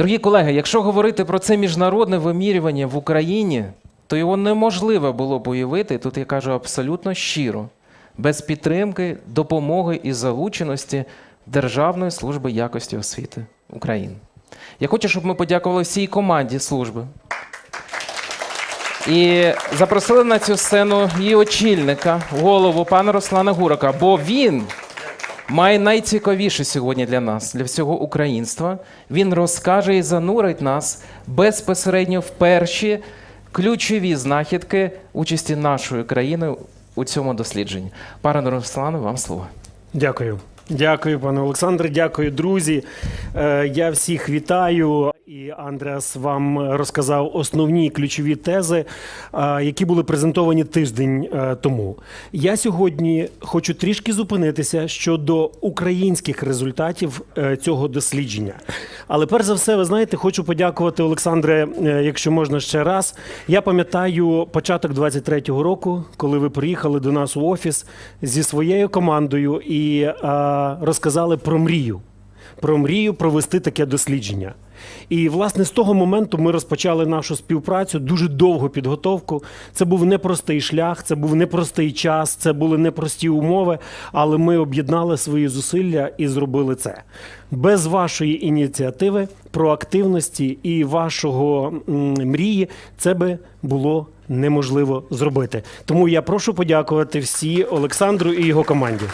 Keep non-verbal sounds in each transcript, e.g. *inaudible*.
Дорогі колеги, якщо говорити про це міжнародне вимірювання в Україні, то його неможливо було б уявити, тут я кажу абсолютно щиро, без підтримки, допомоги і залученості Державної служби якості освіти України. Я хочу, щоб ми подякували всій команді служби. І запросили на цю сцену її очільника, голову пана Руслана Гурака, бо він має найцікавіше сьогодні для нас, для всього українства. Він розкаже і занурить нас безпосередньо в перші ключові знахідки участі нашої країни у цьому дослідженні. Пане Руслане, вам слово. Дякую. Дякую, пане Олександре. Дякую, друзі. Е, Я всіх вітаю. І Андреас вам розказав основні ключові тези, е, які були презентовані тиждень е, тому. Я сьогодні хочу трішки зупинитися щодо українських результатів е, цього дослідження. Але перш за все, ви знаєте, хочу подякувати Олександре, якщо можна ще раз. Я пам'ятаю початок 23-го року, коли ви приїхали до нас у офіс зі своєю командою і розказали про мрію. Про мрію провести таке дослідження. І власне з того моменту ми розпочали нашу співпрацю, дуже довгу підготовку. Це був непростий шлях, це був непростий час, це були непрості умови, але ми об'єднали свої зусилля і зробили це. Без вашої ініціативи, проактивності і вашого мрії це би було неможливо зробити. Тому я прошу подякувати всі Олександру і його команді.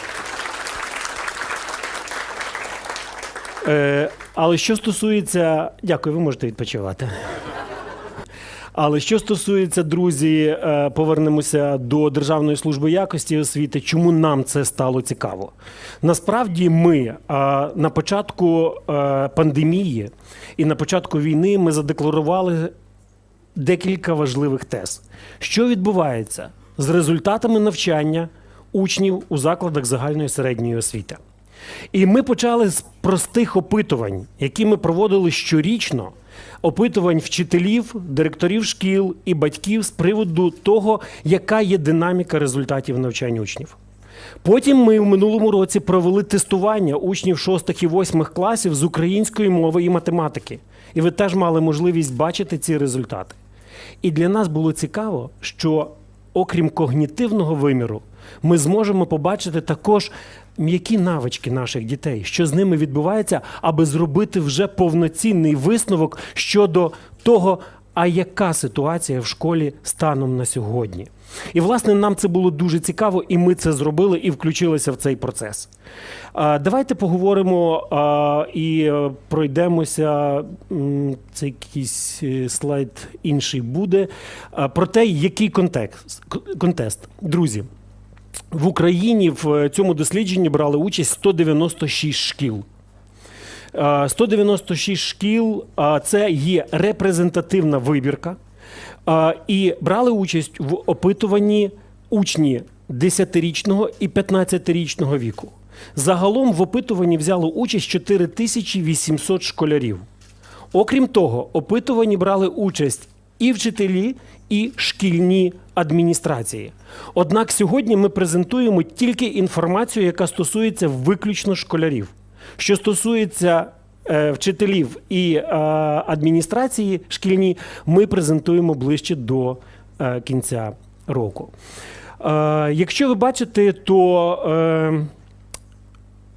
Але що стосується. Дякую, ви можете відпочивати. Але що стосується, друзі, е, повернемося до Державної служби якості освіти. Чому нам це стало цікаво? Насправді, ми е, на початку е, пандемії і на початку війни ми задекларували декілька важливих тез. Що відбувається з результатами навчання учнів у закладах загальної середньої освіти? І ми почали з простих опитувань, які ми проводили щорічно. Опитувань вчителів, директорів шкіл і батьків з приводу того, яка є динаміка результатів навчань учнів. Потім ми в минулому році провели тестування учнів 6 і 8 класів з української мови і математики. І ви теж мали можливість бачити ці результати. І для нас було цікаво, що окрім когнітивного виміру, ми зможемо побачити також м'які навички наших дітей, що з ними відбувається, аби зробити вже повноцінний висновок щодо того, а яка ситуація в школі станом на сьогодні. І, власне, нам це було дуже цікаво, і ми це зробили і включилися в цей процес. Давайте поговоримо і е, пройдемося. Це якийсь е, слайд інший буде. Про те, який контекст, контест. Друзі, в Україні в е, цьому дослідженні брали участь 196 шкіл. Е, 196 шкіл це є репрезентативна вибірка. І брали участь в опитуванні учні 10-річного і 15-річного віку. Загалом в опитуванні взяло участь 4800 школярів. Окрім того, опитувані брали участь і вчителі, і шкільні адміністрації. Однак сьогодні ми презентуємо тільки інформацію, яка стосується виключно школярів. Що стосується е, вчителів і е, адміністрації шкільні, ми презентуємо ближче до е, кінця року. Якщо ви бачите, то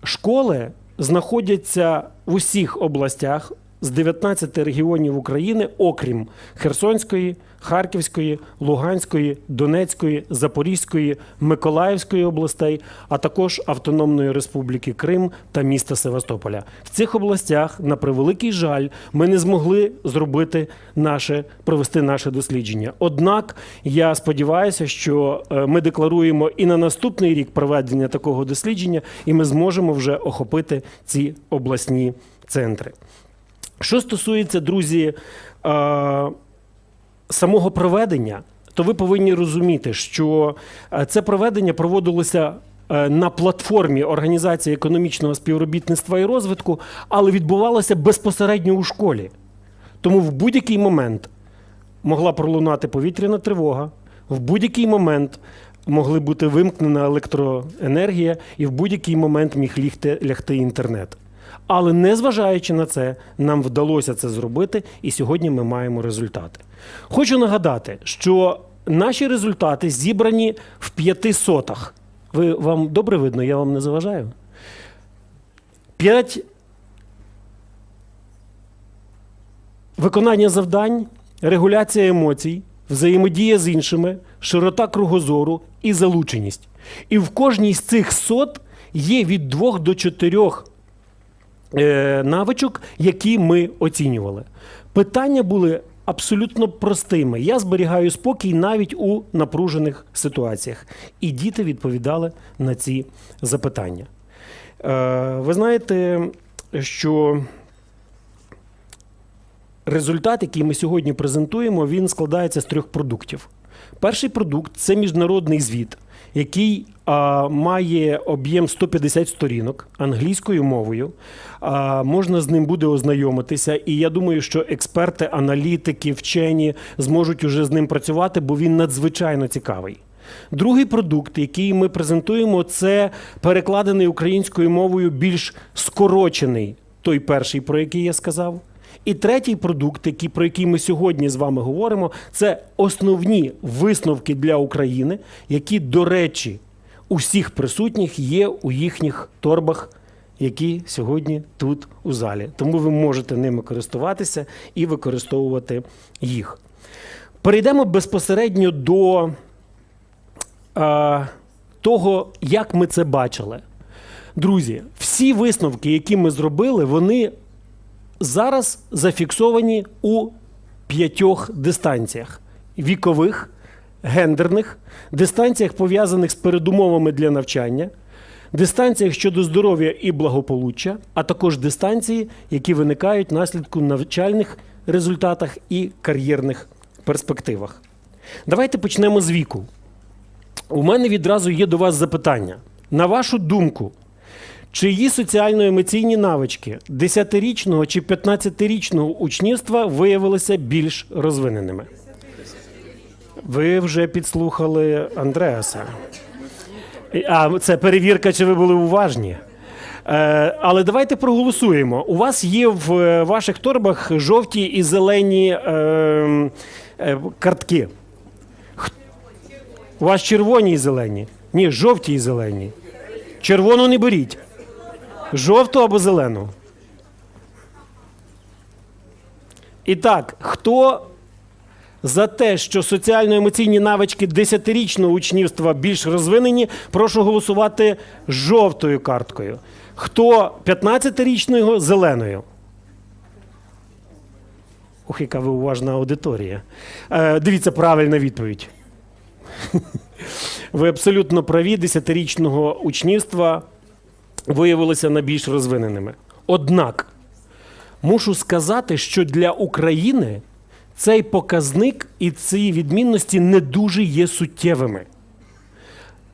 Школи знаходяться в усіх областях з 19 регіонів України, окрім Херсонської, Харківської, Луганської, Донецької, Запорізької, Миколаївської областей, а також Автономної Республіки Крим та міста Севастополя. В цих областях, на превеликий жаль, ми не змогли зробити наше провести наше дослідження. Однак я сподіваюся, що е, ми декларуємо і на наступний рік проведення такого дослідження, і ми зможемо вже охопити ці обласні центри. Що стосується, друзі, е, самого проведення, то ви повинні розуміти, що е, це проведення проводилося е, на платформі Організації економічного співробітництва і розвитку, але відбувалося безпосередньо у школі. Тому в будь-який момент могла пролунати повітряна тривога, в будь-який момент могли бути вимкнена електроенергія, і в будь-який момент міг лягти інтернет. Але незважаючи на це, нам вдалося це зробити, і сьогодні ми маємо результати. Хочу нагадати, що наші результати зібрані в п'яти сотах. Ви вам добре видно, я вам не заважаю. П'ять виконання завдань, регуляція емоцій, взаємодія з іншими, широта кругозору і залученість. І в кожній з цих сот є від двох до чотирьох навичок, які ми оцінювали. Питання були абсолютно простими. Я зберігаю спокій навіть у напружених ситуаціях. І діти відповідали на ці запитання. Е, ви знаєте, що результат, який ми сьогодні презентуємо, він складається з трьох продуктів. Перший продукт це міжнародний звіт, який а, має об'єм 150 сторінок англійською мовою. А, можна з ним буде ознайомитися, і я думаю, що експерти, аналітики, вчені зможуть уже з ним працювати, бо він надзвичайно цікавий. Другий продукт, який ми презентуємо, це перекладений українською мовою більш скорочений той перший, про який я сказав. І третій продукт, який, про який ми сьогодні з вами говоримо, це основні висновки для України, які, до речі, у всіх присутніх є у їхніх торбах, які сьогодні тут у залі. Тому ви можете ними користуватися і використовувати їх. Перейдемо безпосередньо до е, того, як ми це бачили. Друзі, всі висновки, які ми зробили, вони зараз зафіксовані у п'ятьох дистанціях: вікових, гендерних, дистанціях, пов'язаних з передумовами для навчання, дистанціях щодо здоров'я і благополуччя, а також дистанції, які виникають внаслідку навчальних результатах і кар'єрних перспективах. Давайте почнемо з віку. У мене відразу є до вас запитання. На вашу думку, чиї соціально-емоційні навички 10-річного чи 15-річного учнівства виявилися більш розвиненими? Ви вже підслухали Андреаса. А це перевірка, чи ви були уважні. Е, Але давайте проголосуємо. У вас є в е, ваших торбах жовті і зелені е, е, картки. У вас червоні і зелені? Ні, жовті і зелені. Червону не беріть. Жовту або зелену. І так, хто за те, що соціально-емоційні навички 10-річного учнівства більш розвинені, прошу голосувати жовтою карткою. Хто 15-річного зеленою. Ох, яка ви уважна аудиторія. Е, дивіться, правильна відповідь. *laughs* Ви абсолютно праві, 10-річного учнівства виявилися найбільш розвиненими. Однак мушу сказати, що для України цей показник і ці відмінності не дуже є суттєвими.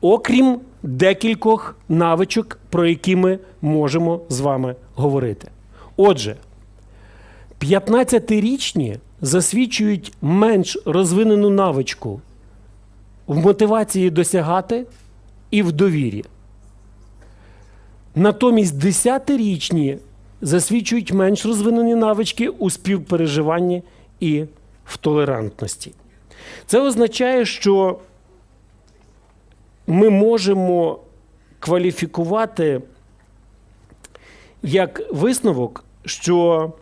Окрім декількох навичок, про які ми можемо з вами говорити. Отже, 15-річні засвідчують менш розвинену навичку в мотивації досягати і в довірі. Натомість 10-річні засвідчують менш розвинені навички у співпереживанні і в толерантності. Це означає, що ми можемо кваліфікувати як висновок, що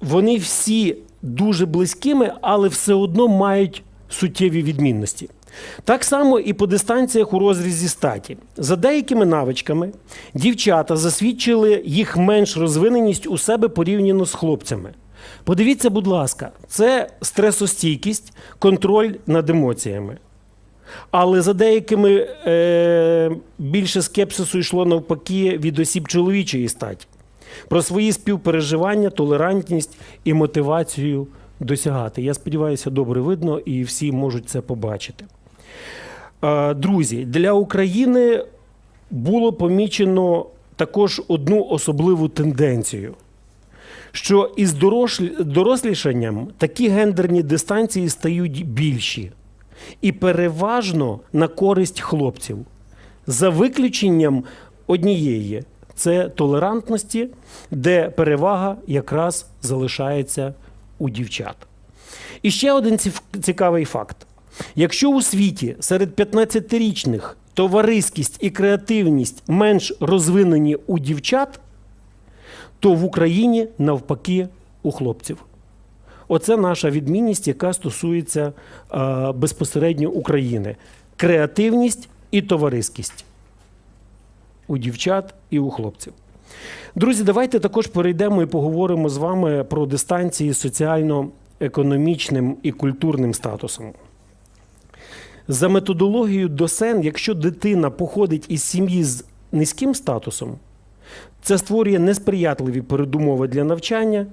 вони всі дуже близькими, але все одно мають суттєві відмінності. Так само і по дистанціях у розрізі статі. За деякими навичками дівчата засвідчили їх менш розвиненість у себе порівняно з хлопцями. Подивіться, будь ласка, це стресостійкість, контроль над емоціями. Але за деякими е, більше скепсису йшло навпаки від осіб чоловічої статі. Про свої співпереживання, толерантність і мотивацію досягати. Я сподіваюся, добре видно і всі можуть це побачити. Е, Друзі, для України було помічено також одну особливу тенденцію, що із дорослішанням такі гендерні дистанції стають більші і переважно на користь хлопців, за виключенням однієї це толерантності, де перевага якраз залишається у дівчат. І ще один цікавий факт: якщо у світі серед 15-річних товариськість і креативність менш розвинені у дівчат, то в Україні навпаки у хлопців. Оце наша відмінність, яка стосується е, безпосередньо України. Креативність і товариськість у дівчат і у хлопців. Друзі, давайте також перейдемо і поговоримо з вами про дистанції соціально-економічним і культурним статусом. За методологією ДОСЕН, якщо дитина походить із сім'ї з низьким статусом, це створює несприятливі передумови для навчання.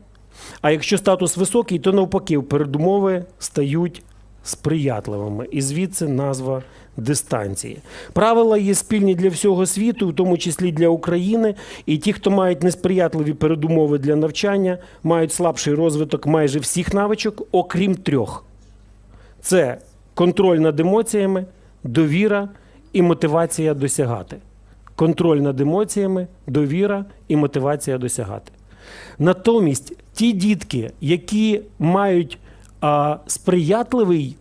А якщо статус високий, то навпаки передумови стають сприятливими. І звідси назва дистанції. Правила є спільні для всього світу, в тому числі для України. І ті, хто мають несприятливі передумови для навчання, мають слабший розвиток майже всіх навичок, окрім трьох: це контроль над емоціями, довіра і мотивація досягати. Контроль над емоціями, довіра і мотивація досягати. Натомість ті дітки, які мають а, сприятливий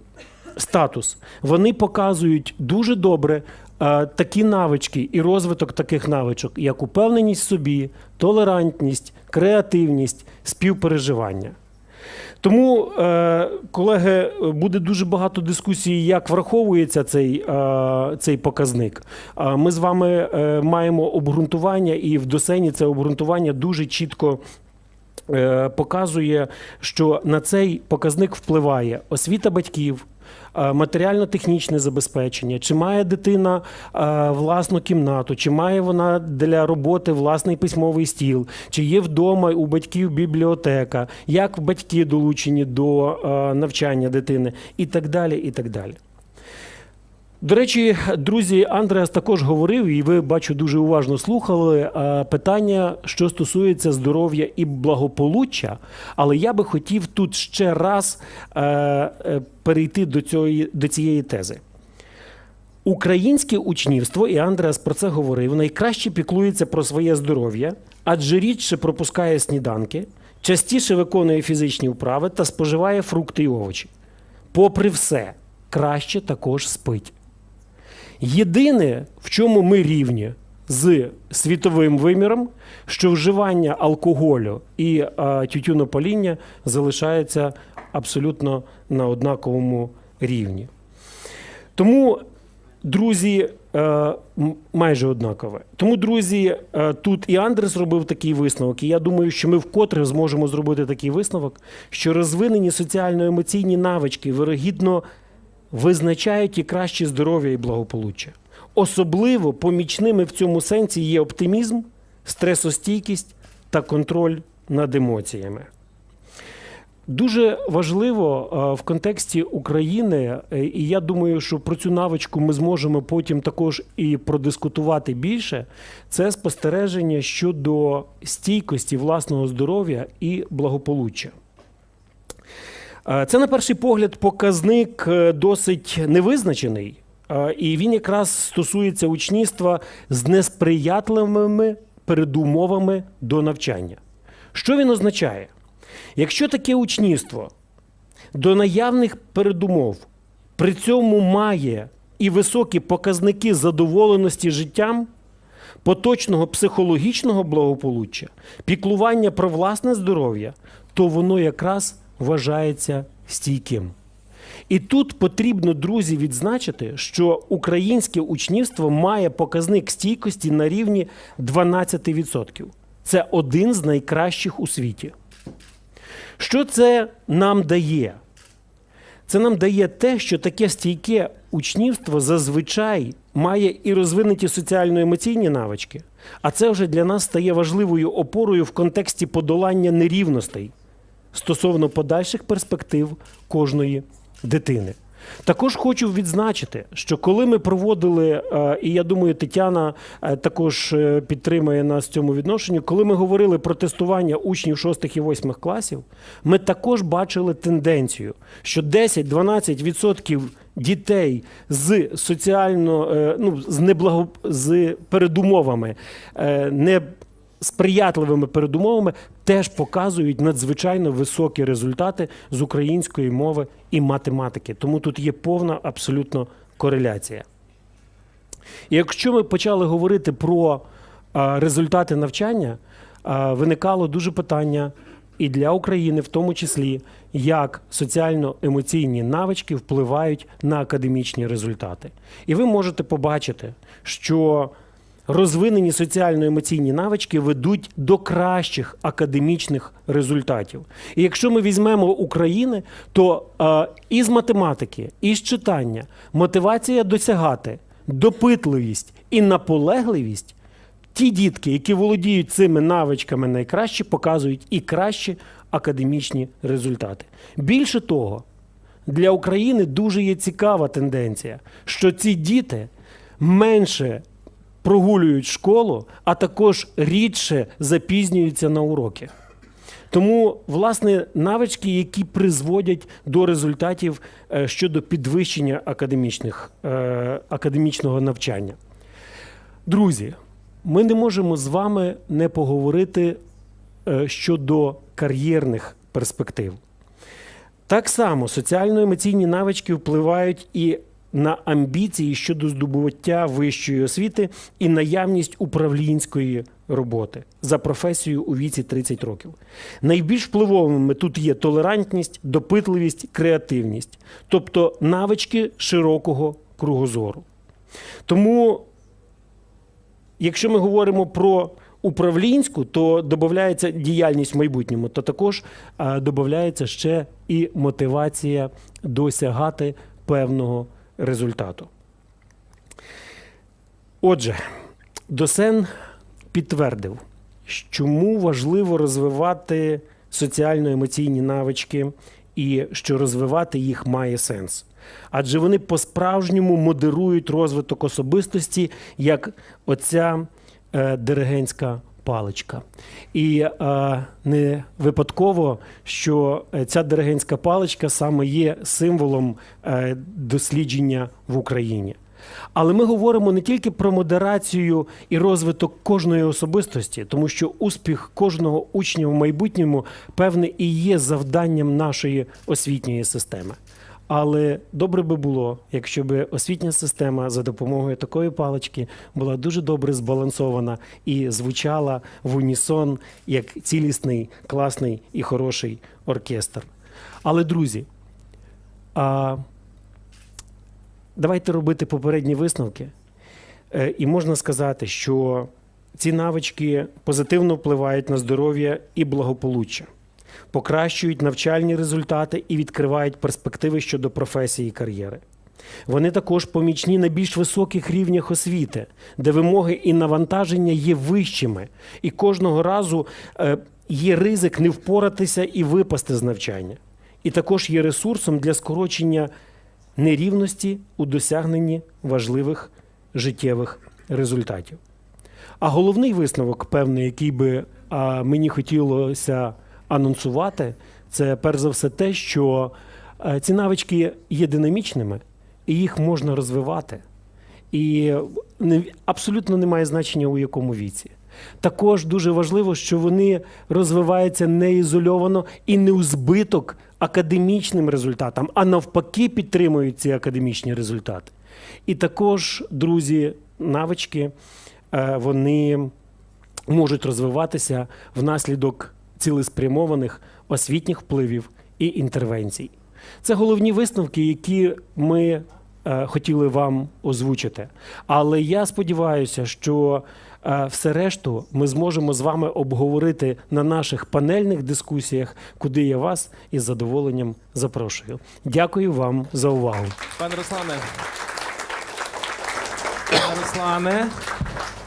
статус, вони показують дуже добре а, такі навички і розвиток таких навичок, як упевненість в собі, толерантність, креативність, співпереживання. Тому, е, колеги, буде дуже багато дискусій, як враховується цей, е, цей показник. Ми з вами е, маємо обґрунтування, і в досені це обґрунтування дуже чітко. Показує, що на цей показник впливає освіта батьків, матеріально-технічне забезпечення, чи має дитина е, власну кімнату, чи має вона для роботи власний письмовий стіл, чи є вдома у батьків бібліотека, як батьки долучені до е, навчання дитини, і так далі. і так далі. До речі, друзі, Андреас також говорив, і ви бачу дуже уважно слухали питання, що стосується здоров'я і благополуччя. Але я би хотів тут ще раз е, е, перейти до, цієї, до цієї тези. Українське учнівство, і Андреас про це говорив, найкраще піклується про своє здоров'я, адже рідше пропускає сніданки, частіше виконує фізичні вправи та споживає фрукти і овочі. Попри все, краще також спить. Єдине, в чому ми рівні з світовим виміром, що вживання алкоголю і а, тютюнопаління залишається абсолютно на однаковому рівні. Тому, друзі, е, майже однакове. Тому, друзі, е, тут і Андрес робив такий висновок, і я думаю, що ми вкотре зможемо зробити такий висновок, що розвинені соціально-емоційні навички вирогідно визначають і краще здоров'я і благополуччя. Особливо помічними в цьому сенсі є оптимізм, стресостійкість та контроль над емоціями. Дуже важливо е, в контексті України, е, і я думаю, що про цю навичку ми зможемо потім також і продискутувати більше. Це спостереження щодо стійкості власного здоров'я і благополуччя. Е, Це, на перший погляд, показник е, досить невизначений, е, і він якраз стосується учнівства з несприятливими передумовами до навчання. Що він означає? Якщо таке учнівство до наявних передумов при цьому має і високі показники задоволеності життям, поточного психологічного благополуччя, піклування про власне здоров'я, то воно якраз вважається стійким. І тут потрібно, друзі, відзначити, що українське учнівство має показник стійкості на рівні 12%. Це один з найкращих у світі. Що це нам дає? Це нам дає те, що таке стійке учнівство зазвичай має і розвинуті соціально-емоційні навички, а це вже для нас стає важливою опорою в контексті подолання нерівностей стосовно подальших перспектив кожної дитини. Також хочу відзначити, що коли ми проводили, е, і я думаю, Тетяна е, також е, підтримує нас в цьому відношенні, коли ми говорили про тестування учнів 6 і 8 класів, ми також бачили тенденцію, що 10-12% дітей з соціально ну, з неблаго з передумовами не сприятливими передумовами теж показують надзвичайно високі результати з української мови і математики. Тому тут є повна абсолютно кореляція. Якщо ми почали говорити про результати навчання, виникало дуже питання і для України, в тому числі, як соціально-емоційні навички впливають на академічні результати. І ви можете побачити, що розвинені соціально-емоційні навички ведуть до кращих академічних результатів. І якщо ми візьмемо України, то е, із математики, із читання, мотивація досягати, допитливість і наполегливість. Ті дітки, які володіють цими навичками найкраще, показують і кращі академічні результати. Більше того, для України дуже є цікава тенденція, що ці діти менше прогулюють школу, а також рідше запізнюються на уроки. Тому, власне, навички, які призводять до результатів е, щодо підвищення академічних, е, академічного навчання. Друзі, ми не можемо з вами не поговорити е, щодо кар'єрних перспектив. Так само соціально-емоційні навички впливають і на амбіції щодо здобуття вищої освіти і наявність управлінської роботи за професією у віці 30 років. Найбільш впливовими тут є толерантність, допитливість, креативність, тобто навички широкого кругозору. Тому Якщо ми говоримо про управлінську, то додається діяльність в майбутньому, то також додається ще і мотивація досягати певного результату. Отже, Досен підтвердив, чому важливо розвивати соціально-емоційні навички і що розвивати їх має сенс. Адже вони по-справжньому модерують розвиток особистості, як оця е, диригентська паличка. І е, не випадково, що е, ця диригентська паличка саме є символом е, дослідження в Україні. Але ми говоримо не тільки про модерацію і розвиток кожної особистості, тому що успіх кожного учня в майбутньому певне і є завданням нашої освітньої системи. Але добре би було, якщо б освітня система за допомогою такої палички була дуже добре збалансована і звучала в унісон як цілісний, класний і хороший оркестр. Але, друзі, а, давайте робити попередні висновки. Е, І можна сказати, що ці навички позитивно впливають на здоров'я і благополуччя, покращують навчальні результати і відкривають перспективи щодо професії і кар'єри. Вони також помічні на більш високих рівнях освіти, де вимоги і навантаження є вищими, і кожного разу е, є ризик не впоратися і випасти з навчання. І також є ресурсом для скорочення нерівності у досягненні важливих життєвих результатів. А головний висновок, певний, який би мені хотілося анонсувати, це перш за все те, що е, ці навички є динамічними і їх можна розвивати. І абсолютно немає значення у якому віці. Також дуже важливо, що вони розвиваються не ізольовано і не у збиток академічним результатам, а навпаки підтримують ці академічні результати. І також, друзі, навички е, вони можуть розвиватися внаслідок цілеспрямованих освітніх впливів і інтервенцій. Це головні висновки, які ми е, хотіли вам озвучити. Але я сподіваюся, що е, все решту ми зможемо з вами обговорити на наших панельних дискусіях, куди я вас із задоволенням запрошую. Дякую вам за увагу. Пане Руслане. Пане Руслане.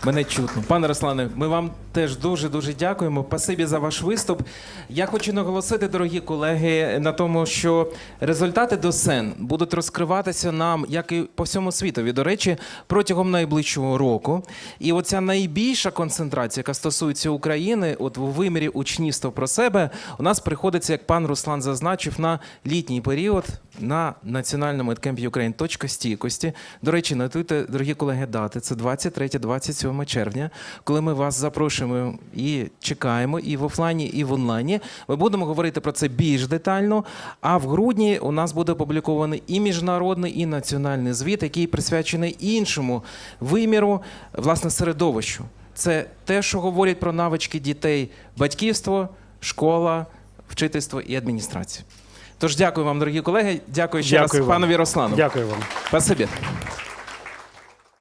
Мене чутно. Пане Руслане, ми вам теж дуже дуже дякуємо. Спасибі за ваш виступ. Я хочу наголосити, дорогі колеги, на тому, що результати ДОСЕН будуть розкриватися нам, як і по всьому світові. До речі, протягом найближчого року. І оця найбільша концентрація, яка стосується України, от у вимірі учнівства про себе, у нас приходиться, як пан Руслан зазначив, на літній період на національному Medcamp Ukraine точка стійкості. До речі, нотуйте, дорогі колеги, дати. Це 23-27 червня, коли ми вас запрошуємо і чекаємо і в офлайні, і в онлайні. Ми будемо говорити про це більш детально. А в грудні у нас буде опублікований і міжнародний, і національний звіт, який присвячений іншому виміру, власне, середовищу. Це те, що говорять про навички дітей: батьківство, школа, вчительство і адміністрація. Тож дякую вам, дорогі колеги. Дякую ще Дякую раз вам. панові Руслану. Дякую вам. Спасибі.